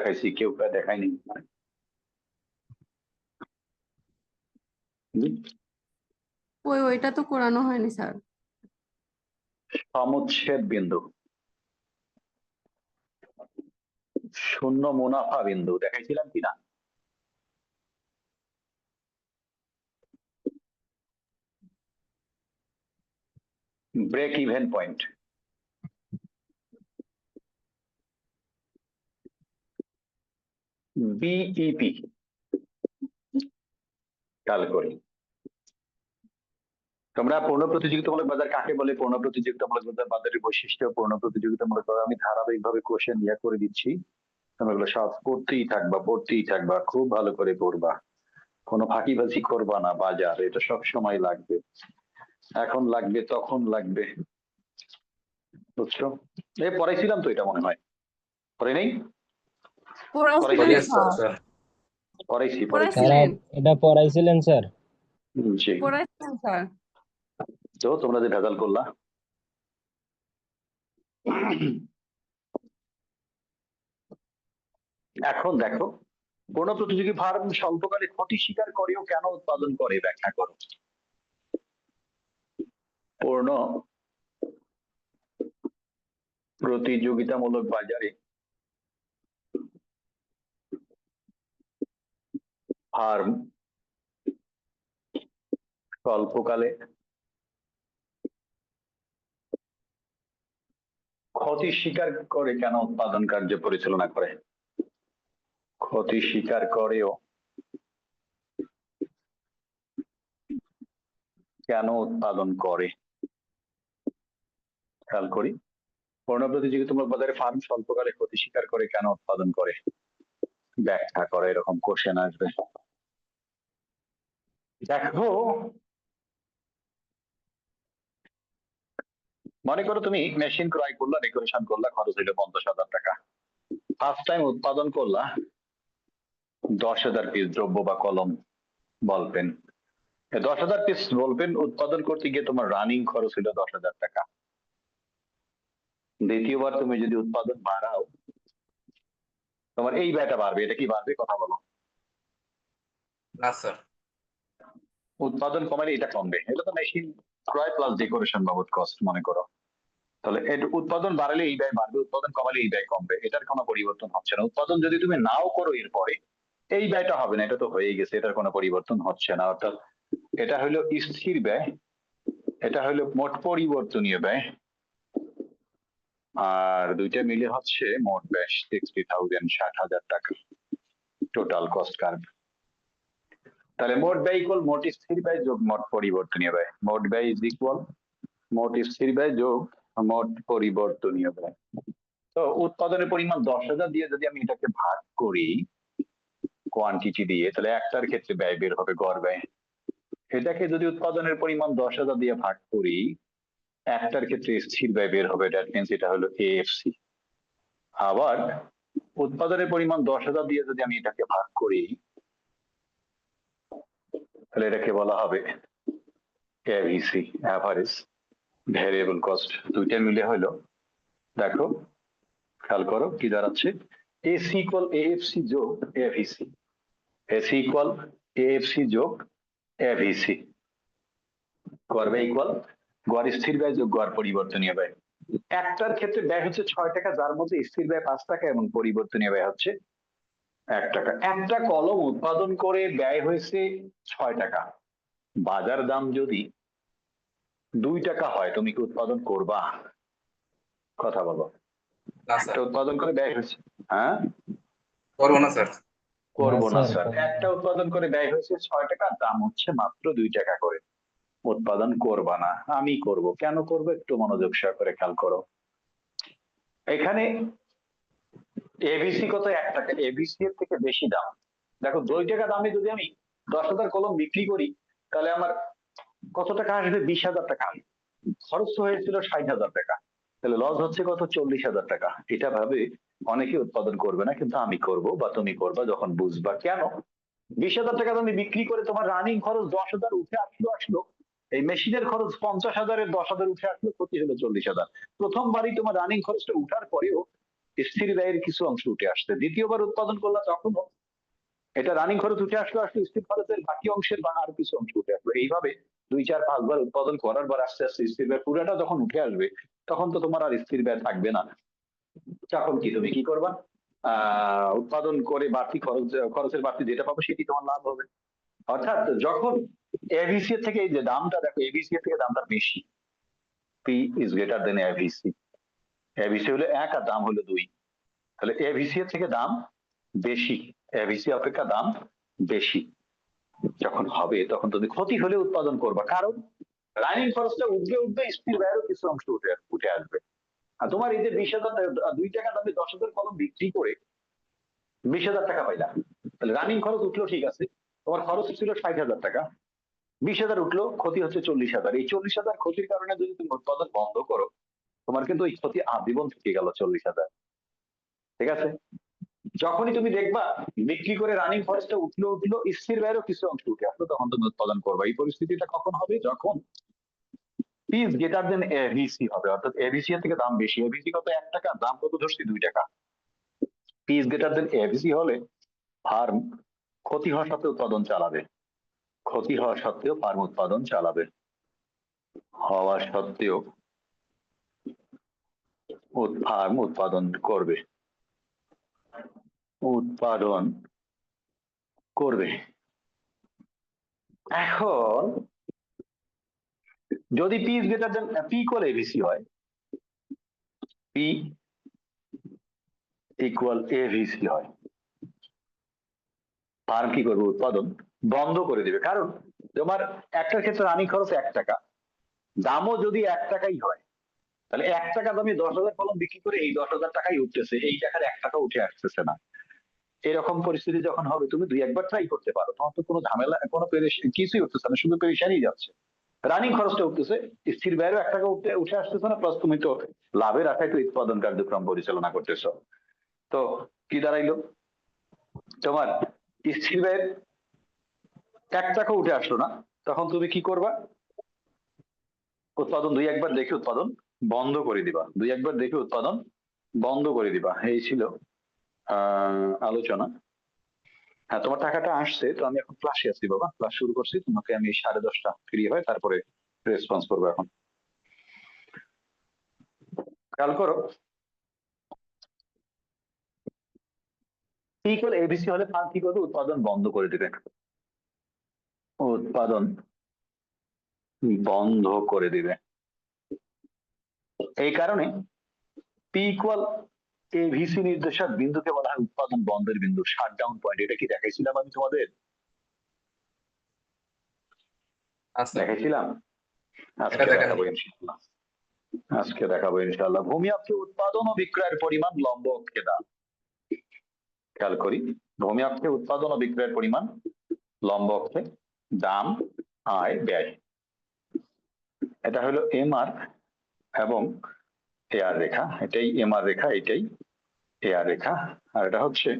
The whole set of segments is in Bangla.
দেখাইছি কেউ দেখায়নি? ওই ওইটা তো করানো হয়নি স্যার। সমুচ্ছেদ বিন্দু। শূন্য মুনাফা বিন্দু। দেখাইছিলাম কিনা ব্রেক ইভেন পয়েন্ট। বিইপি খেয়াল করি। তোমরা পূর্ণ প্রতিযোগিতামূলক বাজার কাকে বলে? পূর্ণ প্রতিযোগিতামূলক বাজার, বাজারের বৈশিষ্ট্য পূর্ণ প্রতিযোগিতামূলক বাজার। আমি ধারাবাহিকভাবে কোশ্চেন ইয়া করে দিচ্ছি। তোমরা এগুলো সব পড়তেই থাকবা পড়তেই থাকবা, খুব ভালো করে পড়বা। কোনো ফাঁকিবাজি করবা না বাজার, এটা সব সময় লাগবে। এখন লাগবে, তখন লাগবে। বুঝছ? এ পড়াইছিলাম তো এটা মনে হয়। পড়ে নেই? এটা পড়াইছিলেন স্যার? পড়াইছিলেন স্যার? তো তোমরা যে ভেজাল করলা। এখন দেখো পূর্ণ প্রতিযোগী ফার্ম স্বল্পকালে ক্ষতি স্বীকার করেও কেন উৎপাদন করে ব্যাখ্যা করো। পূর্ণ প্রতিযোগিতামূলক বাজারে ফার্ম স্বল্পকালে ক্ষতি স্বীকার করে কেন উৎপাদন কার্য পরিচালনা করে? ক্ষতি স্বীকার করেও কেন উৎপাদন করে? খেয়াল করি। পূর্ণ প্রতিযোগিতামূলক বাজারে ফার্ম স্বল্পকালে ক্ষতি স্বীকার করে কেন উৎপাদন করে? ব্যাখ্যা করে, এরকম কোশ্চেন আসবে। দেখো, মনে করো তুমি মেশিন ক্রয় করলা ডেকোরেশন করলা, খরচ হইল পঞ্চাশ হাজার টাকা। ফার্স্ট টাইম উৎপাদন করলা, দশ হাজার পিস দ্রব্য বা কলম বল পেন দশ হাজার পিস বল পেন উৎপাদন করতে গিয়ে তোমার রানিং খরচ হইল দশ হাজার টাকা। দ্বিতীয়বার তুমি যদি উৎপাদন বাড়াও, তোমার এই ব্যয়টা বাড়বে। এটা কি বাড়বে? কথা বলো। না স্যার উৎপাদন কমালে এটা কমবে। এটা তো মেশিন ক্রয় প্লাস ডেকোরেশন বাবদ কস্ট মনে করো। তাহলে উৎপাদন বাড়ালে এই ব্যয় বাড়বে, উৎপাদন কমালে এই ব্যয় কমবে। এটার কোনো পরিবর্তন হচ্ছে না। উৎপাদন যদি তুমি নাও করো এরপরে, এই ব্যয়টা হবে না। এটা তো হয়ে গেছে, এটার কোনো পরিবর্তন হচ্ছে না। অর্থাৎ এটা হলো স্থির ব্যয়, এটা হলো মোট পরিবর্তনীয় ব্যয়। আর দুইটা মিলে হচ্ছে মোট ব্যয় সিক্সটি থাউজেন্ড ষাট হাজার টাকা। টোটাল কস্ট কার্ভ তাহলে মোট ব্যয় ইকুয়াল মোট স্থির ব্যয় যোগ মোট পরিবর্তনীয় ব্যয়। মোট ব্যয় ইজ ইকুয়াল মোট স্থির ব্যয় যোগ মোট পরিবর্তনীয় ব্যয়। তো উৎপাদনের পরিমাণ দশ হাজার দিয়ে যদি আমি এটাকে ভাগ করি কোয়ান্টিটি দিয়ে, তাহলে একটার ক্ষেত্রে ব্যয় বের হবে গড় ব্যয়। এটাকে যদি উৎপাদনের পরিমাণ দশ হাজার দিয়ে ভাগ করি, একটার ক্ষেত্রে স্থির ব্যয় বের হবে দ্যাট মিনস এটা হলো এএফসি আবার উৎপাদনের পরিমাণ দশ হাজার দিয়ে যদি আমি এটাকে ভাগ করি তাহলে এটাকে বলা হবে এভিসি অ্যাভারেজ ভ্যারিয়েবল কস্ট দুইটা মিলে হলো। দেখো, খেয়াল করো কি দাঁড়াচ্ছে। এসি ইকুয়াল এএফসি যোগ এভিসি এসি ইকুয়াল এএফসি যোগ এভিসি গড় ব্যয় ইকুয়াল গড় স্থির ব্যয় যোগ গড় পরিবর্তনীয় ব্যয়। একটার ক্ষেত্রে ব্যয় হচ্ছে ছয় টাকা, যার মধ্যে স্থির ব্যয় পাঁচ টাকা এবং পরিবর্তনীয় ব্যয় হচ্ছে এক টাকা। একটা কলম উৎপাদন করে ব্যয় হয়েছে ছয় টাকা। বাজার দাম যদি দুই টাকা হয় তুমি কি উৎপাদন করবা? কথা বলো। একটা উৎপাদন করে ব্যয় হয়েছে। হ্যাঁ? করব না স্যার। করব না, স্যার। একটা উৎপাদন করে ব্যয় হয়েছে ছয় টাকা দাম হচ্ছে মাত্র দুই টাকা করে। উৎপাদন করবা না। আমি করব। কেন করব? একটু মনোযোগ সহকারে খেয়াল করো। এখানে এবিসি কত এক টাকা? এবিসি এর থেকে বেশি দাম। দেখো দুই টাকা দামে যদি আমি দশ হাজার কলম বিক্রি করি, তাহলে আমার কত টাকা আসবে? বিশ হাজার টাকা। খরচ হয়েছিল ষাট হাজার টাকা। তাহলে লস হচ্ছে কত? চল্লিশ হাজার টাকা। এটা ভাবে অনেকে উৎপাদন করবে না, কিন্তু আমি করব বা তুমি করবা যখন বুঝবা কেন। বিশ হাজার টাকা তুমি বিক্রি করে তোমার রানিং খরচ দশ হাজার উঠে আসলো আসলো। এই মেশিনের খরচ পঞ্চাশ হাজারের দশ হাজার উঠে আসলো ক্ষতি হলো চল্লিশ হাজার। প্রথমবারই তোমার রানিং খরচটা উঠার পরেও স্থির ব্যয়ের কিছু অংশ উঠে আসছে। দ্বিতীয়বার উৎপাদন করলে তখন এটা রানিং খরচ উঠে আসলো, আসলে স্থির খরচের বাকি অংশের বা আর কিছু অংশ উঠে আসলো। এইভাবে দুই চার পাঁচবার উৎপাদন করার পর আস্তে আস্তে স্থির ব্যয় পুরাটা যখন উঠে আসবে, তখন তো তোমার আর স্থির ব্যয় থাকবে না। তখন কি তুমি কি করবা? আহ, উৎপাদন করে বাড়তি খরচ, খরচের বাড়তি যেটা পাবো সেটি তোমার লাভ হবে। অর্থাৎ যখন এভিসি থেকে এই যে দামটা দেখো এভিসি থেকে দামটা বেশি। P is greater than AVC AVC হলো এক আর দাম হলো দুই। তাহলে এভিসি এর থেকে দাম বেশি। এভিসি অপেক্ষা দাম বেশি। যখন হবে তখন তুমি ক্ষতি হলে উৎপাদন করবা। কারণ রানিং খরচটা উঠবে উঠবে স্থির ব্যয়েরও কিছু অংশ উঠে উঠে আসবে। আর তোমার এই যে বিশ হাজার দুই টাকা দামে দশ হাজার কলম বিক্রি করে বিশ হাজার টাকা পাইলা। তাহলে রানিং খরচ উঠল ঠিক আছে, তোমার খরচ ছিল ষাট হাজার টাকা। বিশ হাজার উঠল, ক্ষতি হচ্ছে চল্লিশ হাজার। এই চল্লিশ হাজার ক্ষতির কারণে যদি তুমি উৎপাদন বন্ধ করো তোমার কিন্তু ওই ক্ষতি আজীবন থেকে গেল চল্লিশ হাজার। ঠিক আছে? যখনই তুমি দেখবা বিক্রি করে রানিং খরচটা উঠল উঠল, স্থির ব্যয়েরও কিছু অংশ উঠে আসলো, তখন তুমি উৎপাদন করবে। এই পরিস্থিতিটা কখন হবে? যখন পিস গেটার দেন এভিসি হবে, অর্থাৎ এভিসি এর থেকে দাম বেশি। এভিসি কত? এক টাকা, দাম কত ধরছি? দুই টাকা। পিস গ্রেটার দেন এভিসি হলে ফার্ম ক্ষতি হওয়া সত্ত্বেও উৎপাদন চালাবে। ক্ষতি হওয়া সত্ত্বেও ফার্ম উৎপাদন চালাবে। হওয়া সত্ত্বেও ফার্ম উৎপাদন করবে। উৎপাদন করবে। এখন যদি P is greater than P equal AVC হয় পি ইকুয়াল এভিসি হয় ফার্ম কি করবে? উৎপাদন বন্ধ করে দিবে। কারণ তোমার একটার ক্ষেত্রে রানিং খরচ এক টাকা, দামও যদি এক টাকাই হয় তাহলে এক টাকা দামে দশ হাজার কলম বিক্রি করে এই দশ হাজার টাকাই উঠতেছে, এই টাকার এক টাকা উঠে আসতেছে না। এরকম পরিস্থিতি যখন হবে, তুমি দুই একবার ট্রাই করতে পারো। তোমার তো কোনো ঝামেলা, কোনো কিছুই উঠতেছে না, শুধু পেরেশানই যাচ্ছে। রানিং খরচটা উঠতেছে, স্থির ব্যয়েরও এক টাকা উঠে উঠে আসতেছে না প্লাস তুমি তো লাভের আশায় তো উৎপাদন কার্যক্রম পরিচালনা করতেছ। তো কি দাঁড়াইলো? তোমার স্থির ব্যয়ের এক টাকা উঠে আসলো না, তখন তুমি কি করবা? উৎপাদন দুই একবার দেখে উৎপাদন বন্ধ করে দিবা। দুই একবার দেখে উৎপাদন বন্ধ করে দিবা। এই ছিল আলোচনা। হ্যাঁ তোমার টাকাটা আসছে, তো আমি এখন ক্লাসে আছি বাবা। ক্লাস শুরু করছি, তোমাকে আমি সাড়ে দশটা ফ্রি হয়, তারপরে রেসপন্স করব এখন। খেয়াল করো ইকুয়াল এবিসি হলে ফার্ম কি করবে? উৎপাদন বন্ধ করে দেবে। উৎপাদন বন্ধ করে দিবে। এই কারণে পি ইকুয়াল এভিসি নির্দেশক বিন্দুকে বলা হয় উৎপাদন বন্ধের বিন্দু। শাট ডাউন পয়েন্ট এটা কি দেখাইছিলাম আমি তোমাদের? আচ্ছা। দেখাইছিলাম? আজকে দেখাবো ইনশাল্লাহ আজকে দেখাবো ইনশাল্লাহ ভূমি অক্ষে উৎপাদন ও বিক্রয়ের পরিমাণ লম্ব অক্ষে দাম খেয়াল করি। ভূমি অক্ষে উৎপাদন ও বিক্রয়ের পরিমাণ লম্ব অক্ষে দাম আয় ব্যয়। এটা হলো এম আর এবং এ আর রেখা, এটাই এম আর রেখা, এটাই এ আর রেখা, আর এটা হচ্ছে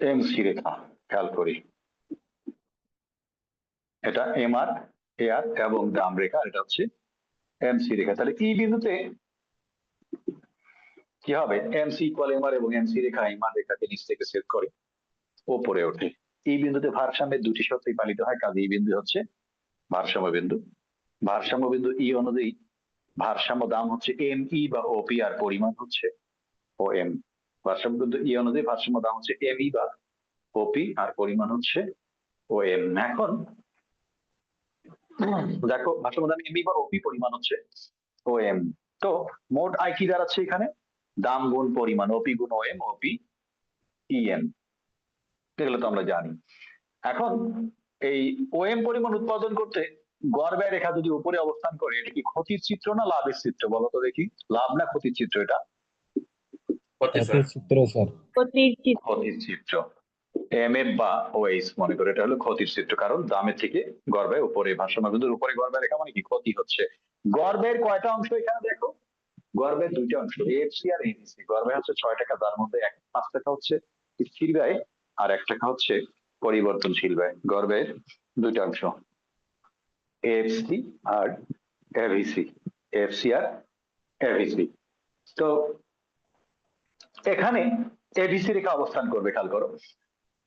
এম সি রেখা, খেয়াল করি। এটা এম আর এ আর এবং দাম রেখা এটা হচ্ছে এম সি রেখা। তাহলে এই বিন্দুতে কি হবে? M C equal M R এবং এম সি রেখা এম আর রেখাকে নিচ থেকে সেট করে ওপরে ওঠে। এই বিন্দুতে ভারসাম্যের দুটি সত্যি পালিত হয় কাজে এই বিন্দু হচ্ছে ভারসাম্য বিন্দু। ভারসাম্য বিন্দু ই অনুযায়ী ভারসাম্য দাম হচ্ছে এম ই বা ওপি আর পরিমাণ হচ্ছে ও এম ভারসাম্য বিন্দু ই অনুযায়ী ভারসাম্য দাম হচ্ছে এম ই বা ওপি আর পরিমাণ হচ্ছে ও এম এখন দেখো ভারসাম্য দাম এম ই বা ওপি পরিমাণ হচ্ছে ও এম তো মোট আয় কি দাঁড়াচ্ছে এখানে? দাম গুণ পরিমাণ ওপি গুণ ও এম ওপি ই এম এগুলো তো আমরা জানি। এখন এই ওএম পরিমাণ উৎপাদন করতে গড় ব্যয় রেখা যদি উপরে অবস্থান করে এটা কি ক্ষতির চিত্র না লাভের চিত্র? বলো তো দেখি। লাভ না ক্ষতির চিত্র এটা? স্যার ক্ষতির চিত্র এম এফ বা ওএইচ মনে করে এটা হলো ক্ষতির চিত্র। কারণ দামের থেকে উপরে ভারসাম্য বিন্দুর উপরে ব্যয় রেখা মানে কি? ক্ষতি হচ্ছে। গড় ব্যয়ের কয়টা অংশ এখানে দেখো? গড় ব্যয়ের দুইটা অংশ এফসি আর এনসি গড় ব্যয় হচ্ছে ছয় টাকা তার মধ্যে এক পাঁচ টাকা হচ্ছে স্থির ব্যয় আর এক টাকা হচ্ছে পরিবর্তনশীল ব্যয়। গর্বের দুইটা অংশ। এফসি আর এভিসি এফসি আর এভিসি তো এখানে এবিসি রেখা অবস্থান করবে, খেয়াল করো।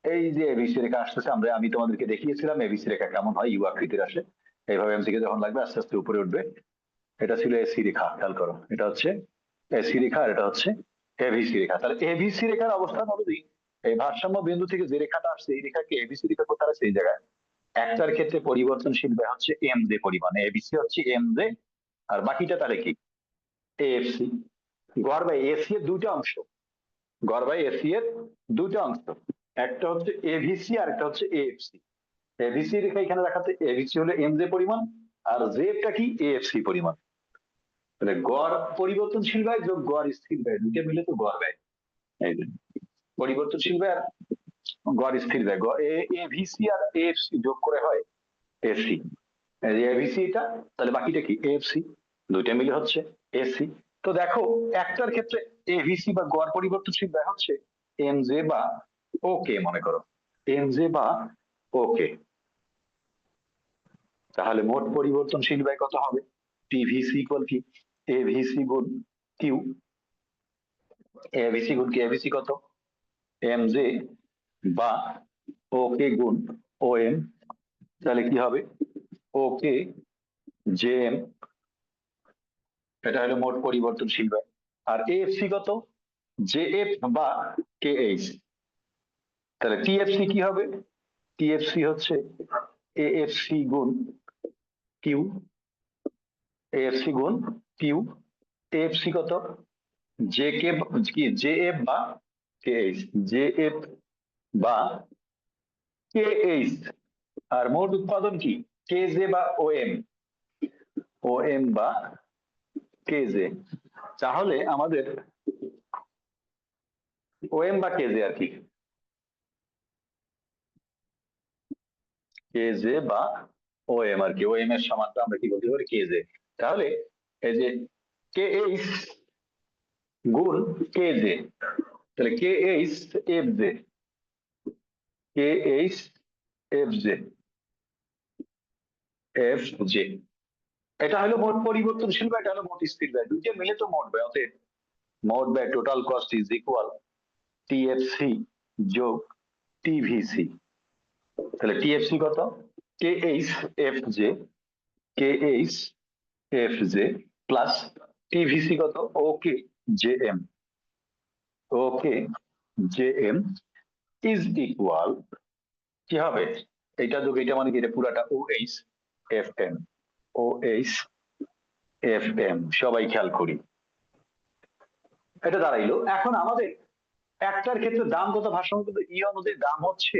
এই যে এবিসি রেখা আসতেছে, আমরা, আমি তোমাদেরকে দেখিয়েছিলাম এবিসি রেখা কেমন হয় ইউ আকৃতির আসে। এইভাবে এমসিকে যখন লাগবে, আস্তে আস্তে উপরে উঠবে। এটা ছিল এসি রেখা, খেয়াল করো। এটা হচ্ছে এসি রেখা আর এটা হচ্ছে এভিসি রেখা। তাহলে এভিসি রেখার অবস্থান হবে এই ভারসাম্য বিন্দু থেকে যে রেখাটা আসছে, এই রেখাকে এবিসি রেখা কোথায় আছে? এই জায়গায়। একটার ক্ষেত্রে পরিবর্তনশীল হচ্ছে এম জে পরিমাণে। এবিসি হচ্ছে এম জে আর বাকিটা তাহলে কি? এএফসি গড় বাই এসি এর দুটো অংশ। গড় বাই এসি এর দুটো অংশ। একটা হচ্ছে এভিসি আর একটা হচ্ছে এএফসি এভিসি রেখা এখানে দেখাচ্ছে এভিসি হলো এম জে পরিমাণ আর জেডটা কি এএফসি পরিমাণ। তাহলে গড় পরিবর্তনশীল ব্যয় যোগ গড় স্থির ব্যয় দুটো মিলে তো গড় ব্যয়। এই যে পরিবর্তনশীল ব্যয় আর গড় স্থির ব্যয় এভিসি আর এএফসি যোগ করে হয় এসি এভিসি এটা, তাহলে বাকিটা কি? এএফসি দুইটা মিলে হচ্ছে এসি তো দেখো, একটার ক্ষেত্রে এভিসি বা গড় পরিবর্তনশীল ব্যয় হচ্ছে এম জে বা ওকে মনে করো। এম জে বা ওকে তাহলে মোট পরিবর্তনশীল ব্যয় কত হবে? টিভিসি ইকুয়াল কি? এভিসি গুণ কিউ এভিসি গুণ কি এভিসি কত? এম জে বা ওকে গুণ ও এম তাহলে কি হবে? ওকে জে এম এটা হলো মোট পরিবর্তনশীল ব্যয়। আর এএফসি কত? জে এফ বা কে এইচ তাহলে টিএফসি কি হবে? টিএফসি হচ্ছে এএফসি গুণ কিউ এএফসি গুণ কিউ এএফসি কত? জে কে কি? জে এফ বা কে এইচ জে এফ বা কে এইচ আর মোট উৎপাদন কি? কে জে বা ও এম ও এম বা কে জে তাহলে আমাদের ও এম বা কে জে আর কি? কে জে বা ও এম আর কি? ও এম এর সমানটা আমরা কি বলতে পারি? কে জে তাহলে এই যে কে এইচ গুণ কে জে তাহলে K H F J K H F J F J এটা হলো মোট পরিবর্তনশীল ব্যয় এটা হলো মোট স্থির ব্যয়। দুইটা মিলে তো মোট ব্যয়, অতএব মোট ব্যয় total cost is equal TFC যোগ টিভিসি তাহলে টিএফসি কত? K H F J K H F J plus TVC কত? Okay J M okay J M is equal কি হবে? এটা যোগ এটা মানে কি? এটা পুরাটা O H F M O H F M সবাই খেয়াল করি। এটা দাঁড়াইলো। এখন আমাদের একটার ক্ষেত্রে দাম কত? ভারসাম্য ই অনুযায়ী দাম হচ্ছে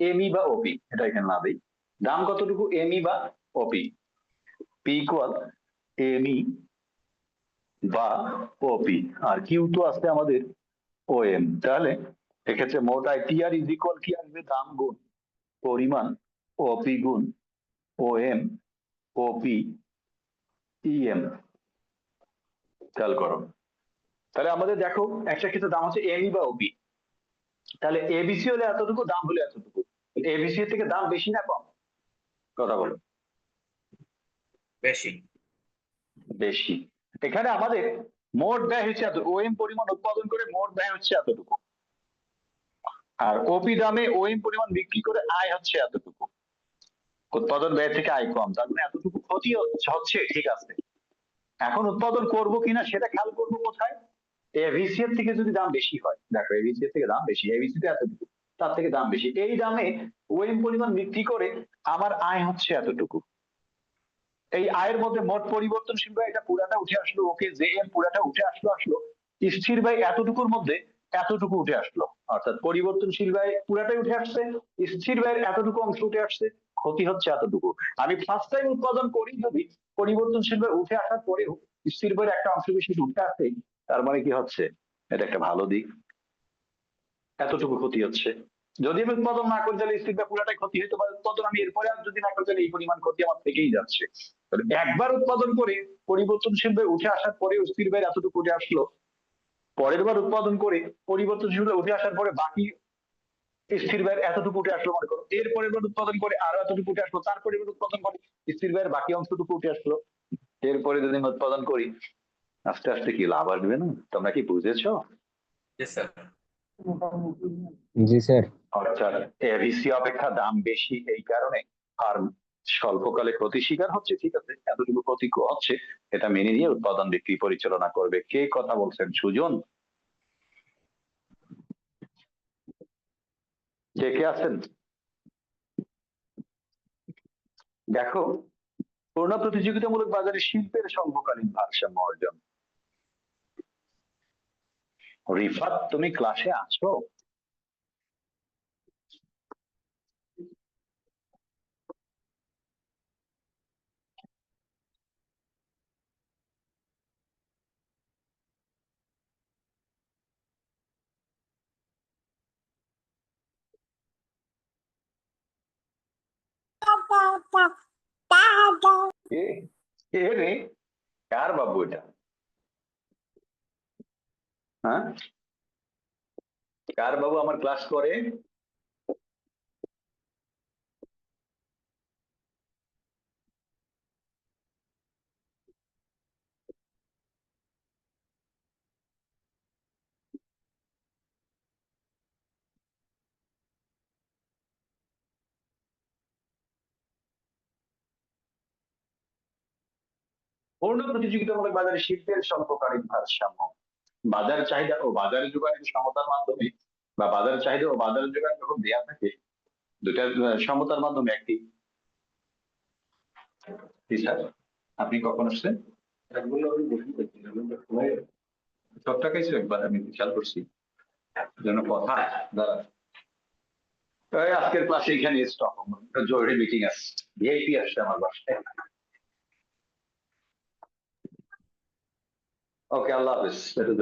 এমই বা ওপি এটা এখানে না দিই। দাম কতটুকু? এমই বা ওপি পি ইকুয়াল এমই বা ওপি আর কিউ তো আসছে আমাদের ও এম তাহলে এক্ষেত্রে মোট I T R is equal কি আসবে? দাম গুণ পরিমাণ ওপি গুণ ও এম ওপি ইএম খেয়াল করো। তাহলে আমাদের দেখো একটা ক্ষেত্রে দাম হচ্ছে এমই বা ওপি তাহলে এবিসি হলে এতটুকু দাম হলে এতটুকু। এবিসি এর থেকে দাম বেশি না কম? কথা বলো। বেশি। বেশি। এখানে আমাদের মোট ব্যয় হচ্ছে এত ওএম পরিমাণ উৎপাদন করে মোট ব্যয় হচ্ছে এতটুকু। আর ওপি দামে ওএম পরিমাণ বিক্রি করে আয় হচ্ছে এতটুকু। উৎপাদন ব্যয় থেকে আয় কম, তার মানে এতটুকু ক্ষতি হচ্ছে, ঠিক আছে। এখন উৎপাদন করব কিনা সেটা খেয়াল করব কোথায়? থেকে যদি দাম বেশি হয়, দেখো থেকে দাম বেশি এতটুকু, তার থেকে দাম বেশি। এই দামে ওএম পরিমাণ বিক্রি করে আমার আয় হচ্ছে এতটুকু। এই আয়ের মধ্যে মোট পরিবর্তনশীল ব্যয় এটা পুরাটা উঠে আসলো, ওকে যে এম পুরাটা উঠে আসলো আসলো, স্থির ব্যয় এতটুকুর মধ্যে এতটুকু উঠে আসলো। অর্থাৎ পরিবর্তনশীল ব্যয় পুরাটাই উঠে আসছে, স্থির ব্যয়ের এতটুকু অংশ উঠে আসছে, ক্ষতি হচ্ছে এতটুকু। আমি ফার্স্ট টাইম উৎপাদন করি যদি পরিবর্তনশীল ব্যয় উঠে আসার পরেও স্থির ব্যয়ের একটা অংশ বেশি উঠে আসছেই তার মানে কি হচ্ছে? এটা একটা ভালো দিক। এতটুকু ক্ষতি হচ্ছে। যদি আমি উৎপাদন না করি, তাহলে স্থির ব্যয় পুরাটাই ক্ষতি হতে পারে। উৎপাদন আমি এরপরে আর যদি না করি, তাহলে এই পরিমাণ ক্ষতি আমার থেকেই যাচ্ছে। একবার উৎপাদন করে পরিবর্তনশীল ব্যয় উঠে আসার পরে স্থির ব্যয় এতটুকু উঠে আসলো পরের বার উৎপাদন করে পরিবর্তনশীল উঠে আসার পরে বাকি স্থির ব্যয়ের এতটুকু উঠে আসলো মনে করো। এর পরের বার উৎপাদন করে আরও এতটুকু উঠে আসলো তারপরে এবার উৎপাদন করে স্থির ব্যয়ের বাকি অংশটুকু উঠে আসলো। এরপরে যদি আমি উৎপাদন করি আস্তে আস্তে কি লাভ আসবে না? তোমরা কি বুঝেছ? জি স্যার। জি অর্থাৎ এভিসি অপেক্ষা দাম বেশি এই কারণে আর স্বল্পকালে ক্ষতি শিকার হচ্ছে, ঠিক আছে, এতটুকু প্রতিজ্ঞ হচ্ছে, এটা মেনে নিয়ে উৎপাদন, বিক্রি, পরিচালনা করবে। কে কথা বলছেন? সুজন? কে কে আছেন? দেখো পূর্ণ প্রতিযোগিতামূলক বাজারে শিল্পের সংঘকালীন ভারসাম্য অর্জন। রিফাত, তুমি ক্লাসে আছো? কার বাবু এটা হ্যাঁ কার বাবু আমার ক্লাস করে পূর্ণ প্রতিযোগিতামূলক বাজারে শিল্পের স্বল্পকালীন ভারসাম্য। বাজার চাহিদা ও বাজার যোগানের সমতার মাধ্যমে বা বাজার চাহিদা ও বাজার যোগান যখন দেয়া থাকে দুটার সমতার মাধ্যমে একটি। আপনি কখন আসছেন? আমি খেয়াল করছি। কথা দাঁড়া আজকের ক্লাসে এখানে জরুরি মিটিং আছে। ভিআইপি আসছে আমার বাসায়। Okay, Allah Hafiz. That is.